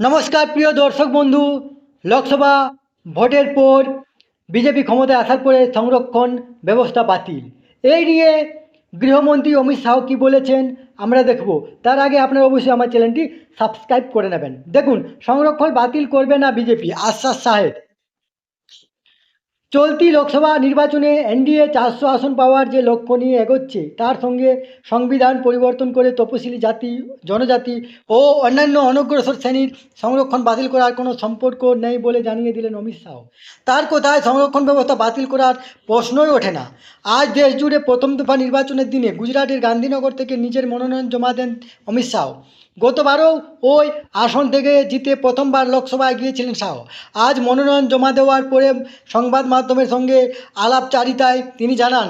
নমস্কার, প্রিয় দর্শক বন্ধু। লোকসভা ভোটের পর বিজেপি ক্ষমতায় আসার পরে সংরক্ষণ ব্যবস্থা বাতিল। এই নিয়ে গৃহমন্ত্রী অমিত শাহ কী বলেছেন আমরা দেখব। তার আগে আপনারা অবশ্যই আমার চ্যানেলটি সাবস্ক্রাইব করে নেবেন। দেখুন, সংরক্ষণ বাতিল করবে না বিজেপি। আশ্বাস সাহেব। চলতি লোকসভা নির্বাচনে এনডিএ চারশো আসন পাওয়ার যে লক্ষ্য নিয়ে এগোচ্ছে, তার সঙ্গে সংবিধান পরিবর্তন করে তপশিলি জাতি, জনজাতি ও অন্যান্য অনগ্রসর শ্রেণির সংরক্ষণ বাতিল করার কোনো সম্পর্ক নেই বলে জানিয়ে দিলেন অমিত শাহ। তার কথায় সংরক্ষণ ব্যবস্থা বাতিল করার প্রশ্নই ওঠে না। আজ দেশ জুড়ে প্রথম দফা নির্বাচনের দিনে গুজরাটের গান্ধীনগর থেকে নিজের মনোনয়ন জমা দেন অমিত শাহ। গতবারও ওই আসন থেকে জিতে প্রথমবার লোকসভায় গিয়েছিলেন শাহ। আজ মনোনয়ন জমা দেওয়ার পরে সংবাদ মাধ্যমের সঙ্গে আলাপচারিতায় তিনি জানান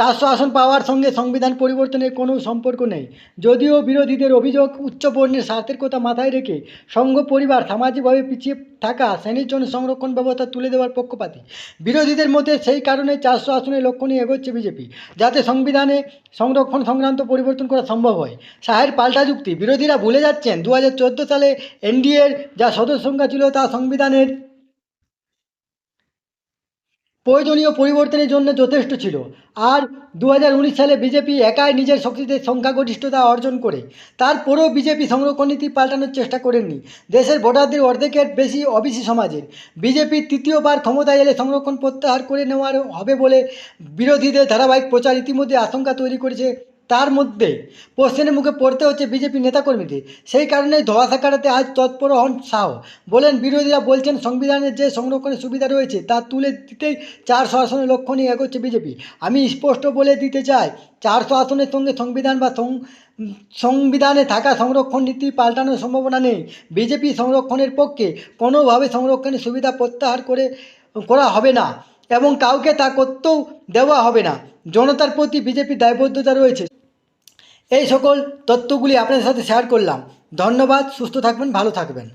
চারশো আসন পাওয়ার সঙ্গে সংবিধান পরিবর্তনের কোনো সম্পর্ক নেই। যদিও বিরোধীদের অভিযোগ উচ্চবর্ণের স্বার্থের কথা মাথায় রেখে সংঘ পরিবার সামাজিকভাবে পিছিয়ে থাকা শ্রেণির জন্য সংরক্ষণ ব্যবস্থা তুলে দেওয়ার পক্ষপাতী। বিরোধীদের মধ্যে সেই কারণে চারশো আসনের লক্ষ্য নিয়ে এগোচ্ছে বিজেপি, যাতে সংবিধানে সংরক্ষণ সংক্রান্ত পরিবর্তন করা সম্ভব হয়। শাহের পাল্টা যুক্তি, বিরোধীরা ভুলে যাচ্ছেন দু হাজার চোদ্দ সালে এনডিএর যা সদস্য সংখ্যা ছিল তা সংবিধানের প্রয়োজনীয় পরিবর্তনের জন্য যথেষ্ট ছিল। আর দু হাজার উনিশ সালে বিজেপি একাই নিজের শক্তিতে সংখ্যাগরিষ্ঠতা অর্জন করে, তারপরেও বিজেপি সংরক্ষণ নীতি পাল্টানোর চেষ্টা করেননি। দেশের ভোটারদের অর্ধেকের বেশি ওবিসি সমাজের। বিজেপি তৃতীয়বার ক্ষমতায় এলে সংরক্ষণ প্রত্যাহার করে নেওয়ার হবে বলে বিরোধীদের ধারাবাহিক প্রচার ইতিমধ্যে আশঙ্কা তৈরি করেছে তার মধ্যে প্রশ্নের মুখে পড়তে হচ্ছে বিজেপি নেতাকর্মীদের। সেই কারণেই ধোয়াশা কাটাতে আজ তৎপর হন শাহ বলেন, বিরোধীরা বলছেন, সংবিধানের যে সংরক্ষণের সুবিধা রয়েছে, তা তুলে দিতেই চারশো আসনের লক্ষ্য নিয়ে এগোচ্ছে বিজেপি। আমি স্পষ্ট বলে দিতে চাই চারশো আসনের সঙ্গে সংবিধান বা সংবিধানে থাকা সংরক্ষণ নীতি পাল্টানোর সম্ভাবনা নেই। বিজেপি সংরক্ষণের পক্ষে কোনোভাবে সংরক্ষণের সুবিধা প্রত্যাহার করে, করা হবে না এবং কাউকে তা করতেও দেওয়া হবে না। জনতার প্রতি বিজেপির দায়বদ্ধতা রয়েছে। এই সকল তথ্যগুলি আপনাদের সাথে শেয়ার করলাম। ধন্যবাদ সুস্থ থাকবেন ভালো থাকবেন।